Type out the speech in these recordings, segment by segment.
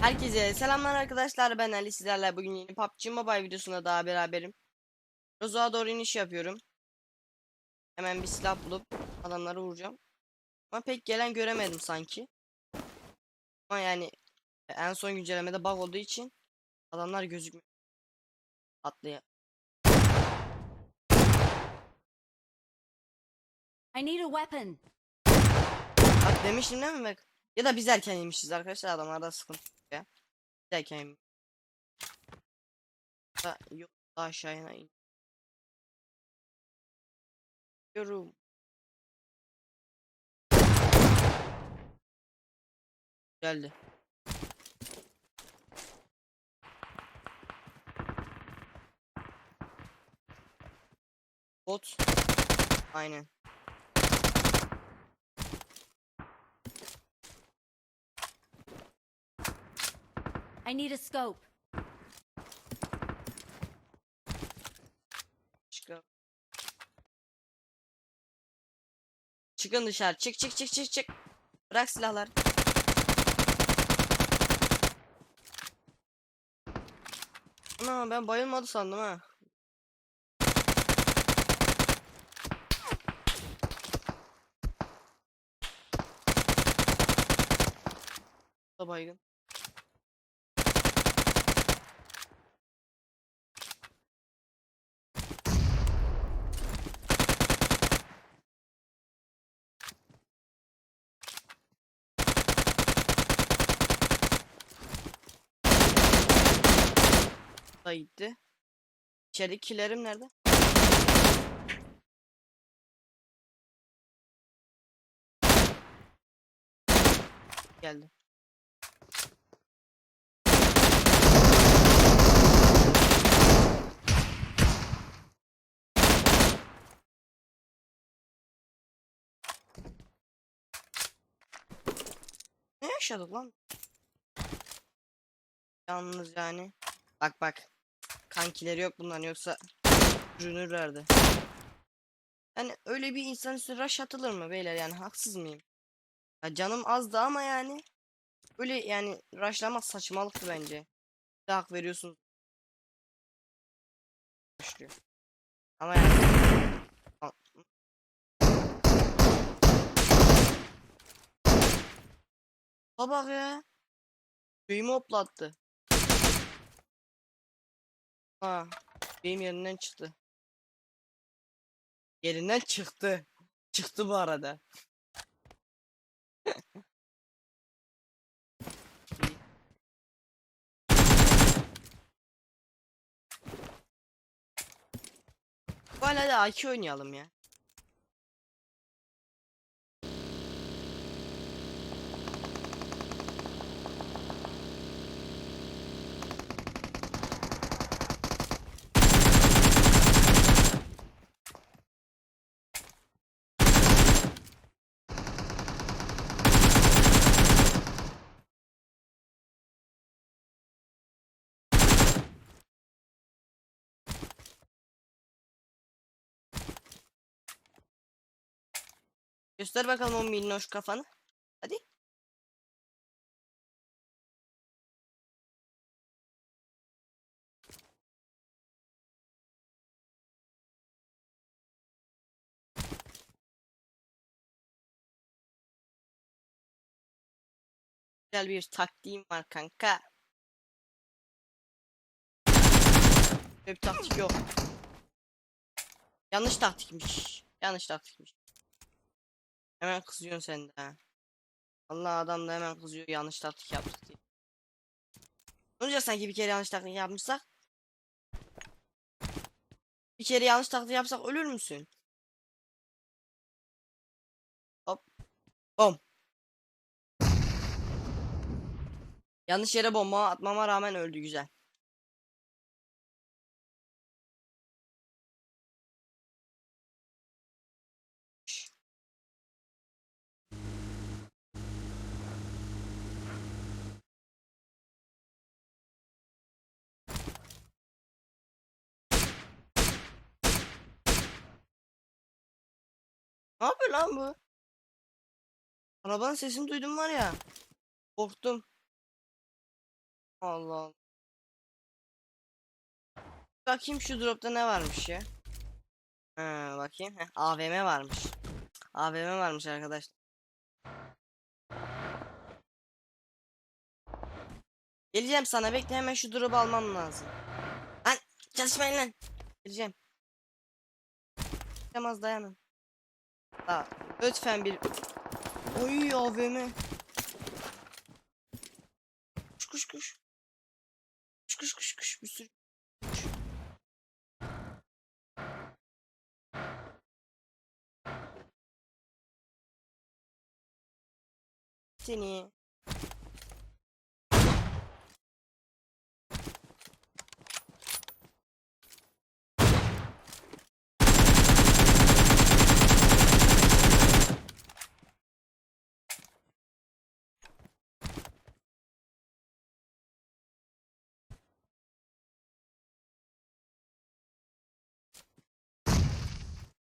Herkese selamlar arkadaşlar ben Ali sizlerle bugün yeni PUBG Mobile videosunda daha beraberim. Rozo'a doğru iniş yapıyorum. Hemen bir silah bulup adamları vuracağım. Ama pek gelen göremedim sanki. Ama yani en son güncellemede bug olduğu için adamlar gözükmüyor. Atlaya. I need a weapon. Bak demiştim değil mi bak. Ya da biz erken inmişiz arkadaşlar adamlarda sıkıntı yok ya. Biz erken inmiş. Da, yok daha aşağıya in. Yorum. Geldi. Bot. Aynen. I need a scope. Çıkın. Dışarı. Çık çık çık çık çık. Bırak silahlar. Ana ben bayılmadı sandım ha. Da baygın. Da gitti. İçeridekilerim nerede? Geldi. Ne yaşadık lan? Yalnız yani. Bak bak. Kankileri yok bundan yoksa sürünürlerdi. Yani öyle bir insan üstüne rush atılır mı beyler yani haksız mıyım? Ya canım azdı ama yani öyle yani rushlamak saçmalıktı bence. Bir hak veriyorsunuz. Rushlıyor. Ama yani Baba ya. Köyümü hoplattı. Ha, benim yerinden çıktı. Yerinden çıktı. Çıktı bu arada. Bu hadi AK oynayalım ya. Göster bakalım o minnoş kafanı. Hadi. Güzel bir taktiğim var kanka. Böyle bir taktik yok. Yanlış taktikmiş. Yanlış taktikmiş. Hemen kızıyorsun sen de. Allah adam da hemen kızıyor yanlış taktik yaptık diye. Ne olacak sanki bir kere yanlış taktik yapmışsak? Bir kere yanlış taktik yapsak ölür müsün? Hop. Bom. Yanlış yere bomba atmama rağmen öldü güzel. Ne yapıyor lan bu? Arabanın sesini duydum var ya. Korktum. Allah Allah. Bakayım şu dropta ne varmış ya. Ha, bakayım. Heh, AVM varmış. AVM varmış arkadaşlar. Geleceğim sana bekle hemen şu drop'u almam lazım. Lan çalışmayın lan. Geleceğim. Gelmez dayanın. Aa, lütfen bir... Oy AVM. Kuş kuş kuş. Kuş kuş kuş kuş bir sürü. kuş. Seni.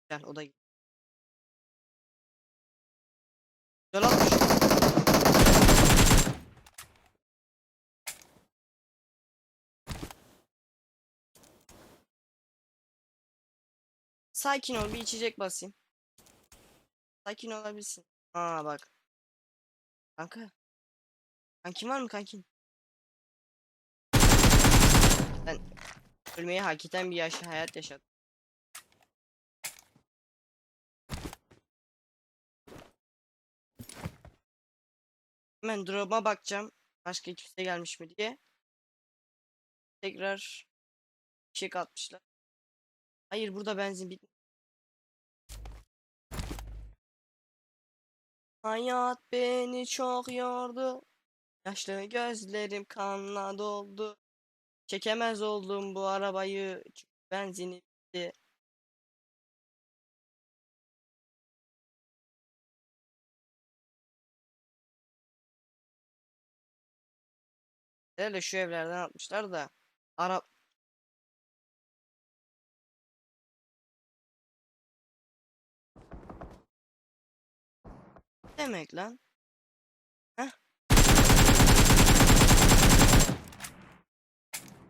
Gel o da Güzel olmuş. Sakin ol bir içecek basayım. Sakin olabilirsin. Aa bak. Kanka. Kankin var mı kankin? Ben ölmeyi hak eden bir yaşa hayat yaşadım. Hemen drop'a bakacağım. Başka kimse gelmiş mi diye. Tekrar çek atmışlar. Hayır burada benzin bit. Hayat beni çok yordu. Yaşlı gözlerim kanla doldu. Çekemez oldum bu arabayı. Çünkü benzini bitti. Herhalde şu evlerden atmışlar da. Arap demek lan? Heh.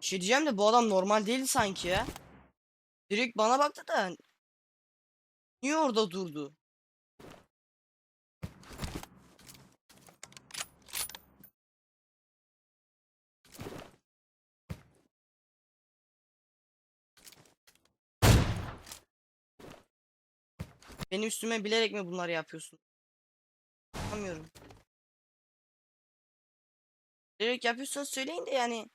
Şey diyeceğim de bu adam normal değil sanki ya. Direkt bana baktı da. Niye orada durdu? Benim üstüme bilerek mi bunları yapıyorsun? Anlamıyorum. Bilerek yapıyorsanız söyleyin de yani.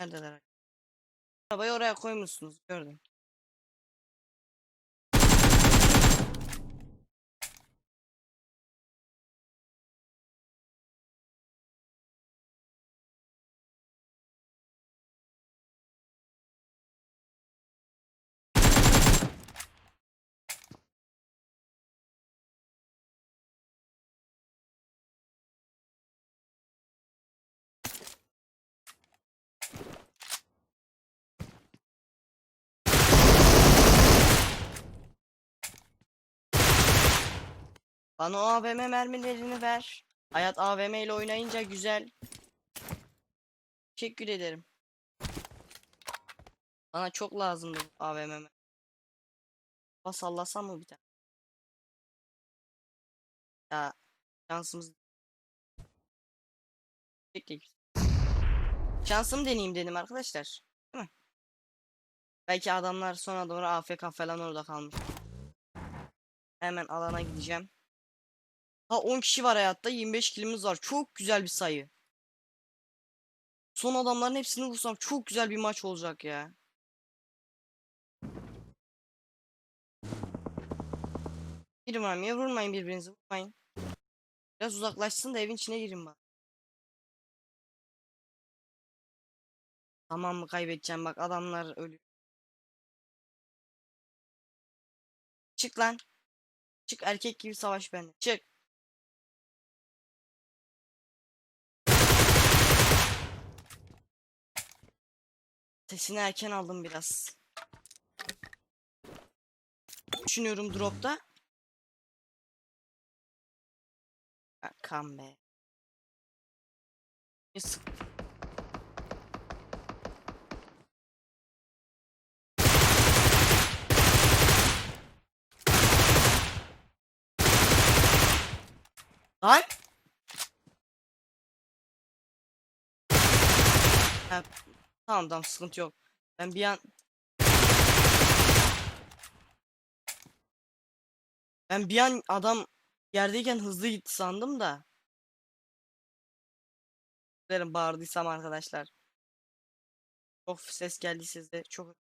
Neredeler? Arabayı oraya koymuşsunuz gördüm. Bana o AVM mermilerini ver. Hayat AVM ile oynayınca güzel. Teşekkür ederim. Bana çok lazımdı AVM. Kafa sallasam mı bir tane? Ya şansımız Bekle. Şansımı deneyeyim dedim arkadaşlar. Değil mi? Belki adamlar son doğru AFK falan orada kalmış. Hemen alana gideceğim. Ha 10 kişi var hayatta 25 kilimiz var. Çok güzel bir sayı. Son adamların hepsini vursam çok güzel bir maç olacak ya. Mı ya? Vurmayın birbirinizi vurmayın. Biraz uzaklaşsın da evin içine girin bak. Tamam mı kaybedeceğim bak adamlar ölüyor. Çık lan. Çık erkek gibi savaş benimle. Çık. Sesini erken aldım biraz. Düşünüyorum dropta. Kan be. Sık- Lan! Ha, tamam tamam sıkıntı yok. Ben bir an Ben bir an adam yerdeyken hızlı gitti sandım da. Derim bağırdıysam arkadaşlar. Çok ses geldi sizde. Çok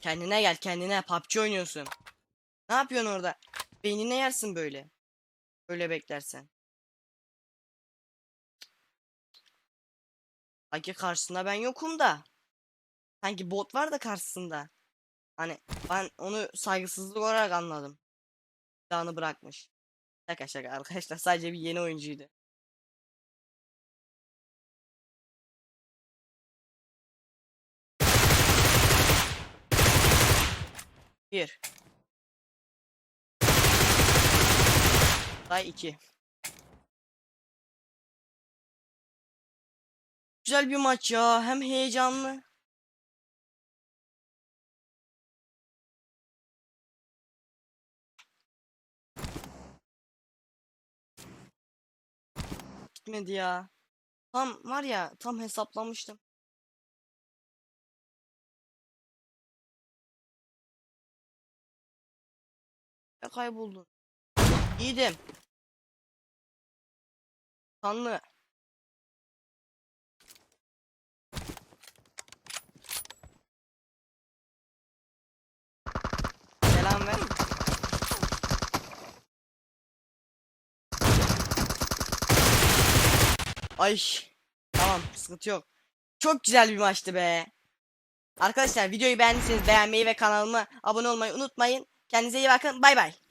Kendine gel kendine PUBG oynuyorsun. Ne yapıyorsun orada? Beynine yersin böyle. Böyle beklersen. Sanki karşısında ben yokum da. Sanki bot var da karşısında. Hani ben onu saygısızlık olarak anladım. Silahını bırakmış. Şaka şaka arkadaşlar sadece bir yeni oyuncuydu. Bir. Say iki. Güzel bir maç ya. Hem heyecanlı. Gitmedi ya. Tam var ya tam hesaplamıştım. Ya kayboldun. Yiğidim. Kanlı. Selam ver. Ay. Tamam sıkıntı yok. Çok güzel bir maçtı be. Arkadaşlar videoyu beğendiyseniz beğenmeyi ve kanalıma abone olmayı unutmayın. Kendinize iyi bakın. Bay bay.